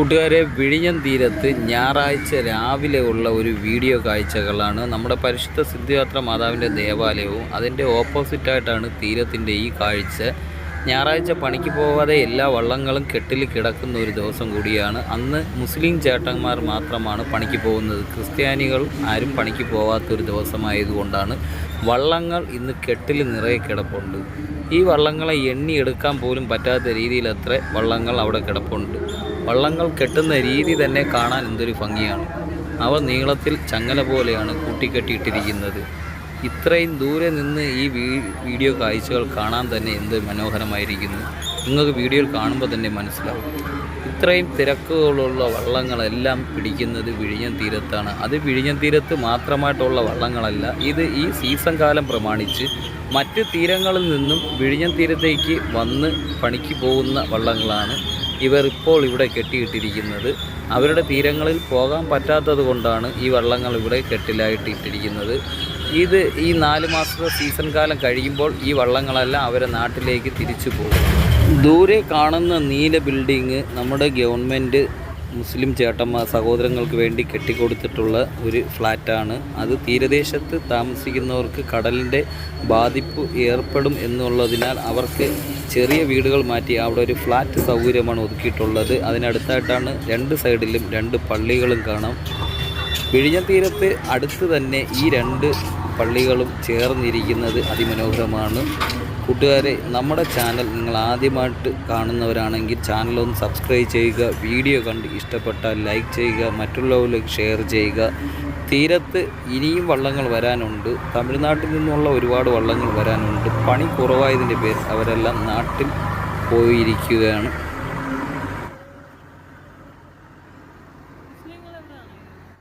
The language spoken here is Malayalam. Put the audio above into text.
കൂട്ടുകാരെ വിഴിഞ്ഞം തീരത്ത് ഞായറാഴ്ച രാവിലെ ഉള്ള ഒരു വീഡിയോ കാഴ്ചകളാണ് നമ്മുടെ പരിശുദ്ധ സിദ്ധയാത്ര മാതാവിന്റെ ദേവാലയവും അതിന്റെ ഓപ്പോസിറ്റായിട്ടാണ് തീരത്തിന്റെ ഈ കാഴ്ച. ഞായറാഴ്ച പണിക്ക് പോകാതെ എല്ലാ വള്ളങ്ങളും കെട്ടിൽ കിടക്കുന്ന ഒരു ദിവസം കൂടിയാണ്. അന്ന് മുസ്ലിം ചേട്ടന്മാർ മാത്രമാണ് പണിക്ക് പോകുന്നത്. ക്രിസ്ത്യാനികൾ ആരും പണിക്ക് പോകാത്തൊരു ദിവസമായതുകൊണ്ടാണ് വള്ളങ്ങൾ ഇന്ന് കെട്ടിൽ നിറയെ കിടപ്പുണ്ട്. ഈ വള്ളങ്ങളെ എണ്ണിയെടുക്കാൻ പോലും പറ്റാത്ത രീതിയിലത്ര വള്ളങ്ങൾ അവിടെ കിടപ്പുണ്ട്. വള്ളങ്ങൾ കെട്ടുന്ന രീതി തന്നെ കാണാൻ എന്തൊരു ഭംഗിയാണ്. അവ നീളത്തിൽ ചങ്ങല പോലെയാണ് കൂട്ടിക്കെട്ടിയിട്ടിരിക്കുന്നത്. ഇത്രയും ദൂരെ നിന്ന് ഈ വീഡിയോ കാഴ്ചകൾ കാണാൻ തന്നെ എന്ത് മനോഹരമായിരിക്കുന്നു. നിങ്ങൾക്ക് വീഡിയോയിൽ കാണുമ്പോൾ തന്നെ മനസ്സിലാവും. ഇത്രയും തിരക്കുകളുള്ള വള്ളങ്ങളെല്ലാം പിടിക്കുന്നത് വിഴിഞ്ഞം തീരത്താണ്. അത് വിഴിഞ്ഞം തീരത്ത് മാത്രമായിട്ടുള്ള വള്ളങ്ങളല്ല. ഇത് ഈ സീസൺ കാലം പ്രമാണിച്ച് മറ്റ് തീരങ്ങളിൽ നിന്നും വിഴിഞ്ഞം തീരത്തേക്ക് വന്ന് പണിക്ക് പോകുന്ന വള്ളങ്ങളാണ്. ഇവർ ഇപ്പോൾ ഇവിടെ കെട്ടിയിട്ടിരിക്കുന്നത്. അവരുടെ തീരങ്ങളിൽ പോകാൻ പറ്റാത്തത് കൊണ്ടാണ് ഈ വള്ളങ്ങൾ ഇവിടെ കെട്ടിലായിട്ട് ഇട്ടിരിക്കുന്നത് ഇത് ഈ നാല് മാസത്തെ സീസൺ കാലം കഴിയുമ്പോൾ ഈ വള്ളങ്ങളെല്ലാം അവരെ നാട്ടിലേക്ക് തിരിച്ചു പോകും. ദൂരെ കാണുന്ന നീല ബിൽഡിങ് നമ്മുടെ ഗവൺമെന്റ് മുസ്ലിം ചേട്ടന്മാർ സഹോദരങ്ങൾക്ക് വേണ്ടി കെട്ടിക്കൊടുത്തിട്ടുള്ള ഒരു ഫ്ലാറ്റാണ്. അത് തീരദേശത്ത് താമസിക്കുന്നവർക്ക് കടലിന്റെ ബാധിപ്പ് ഏർപ്പെടും എന്നുള്ളതിനാൽ അവർക്ക് ചെറിയ വീടുകൾ മാറ്റി അവിടെ ഒരു ഫ്ലാറ്റ് സൗകര്യമാണ് ഒതുക്കിയിട്ടുള്ളത്. അതിനടുത്തായിട്ടാണ് രണ്ട് സൈഡിലും രണ്ട് പള്ളികളും കാണാം. വിഴിഞ്ഞം തീരത്ത് അടുത്ത് തന്നെ ഈ രണ്ട് പള്ളികളും ചേർന്നിരിക്കുന്നത് അതിമനോഹരമാണ്. കൂട്ടുകാരെ നമ്മുടെ ചാനൽ നിങ്ങൾ ആദ്യമായിട്ട് കാണുന്നവരാണെങ്കിൽ ചാനലൊന്ന് സബ്സ്ക്രൈബ് ചെയ്യുക വീഡിയോ കണ്ട് ഇഷ്ടപ്പെട്ടാൽ ലൈക്ക് ചെയ്യുക മറ്റുള്ളവരിലേക്ക് ഷെയർ ചെയ്യുക. തീരത്ത് ഇനിയും വള്ളങ്ങൾ വരാനുണ്ട്. തമിഴ്നാട്ടിൽ നിന്നുള്ള ഒരുപാട് വള്ളങ്ങൾ വരാനുണ്ട്. പണി കുറവായതിന്റെ പേരിൽ അവരെല്ലാം നാട്ടിൽ പോയിരിക്കുകയാണ്.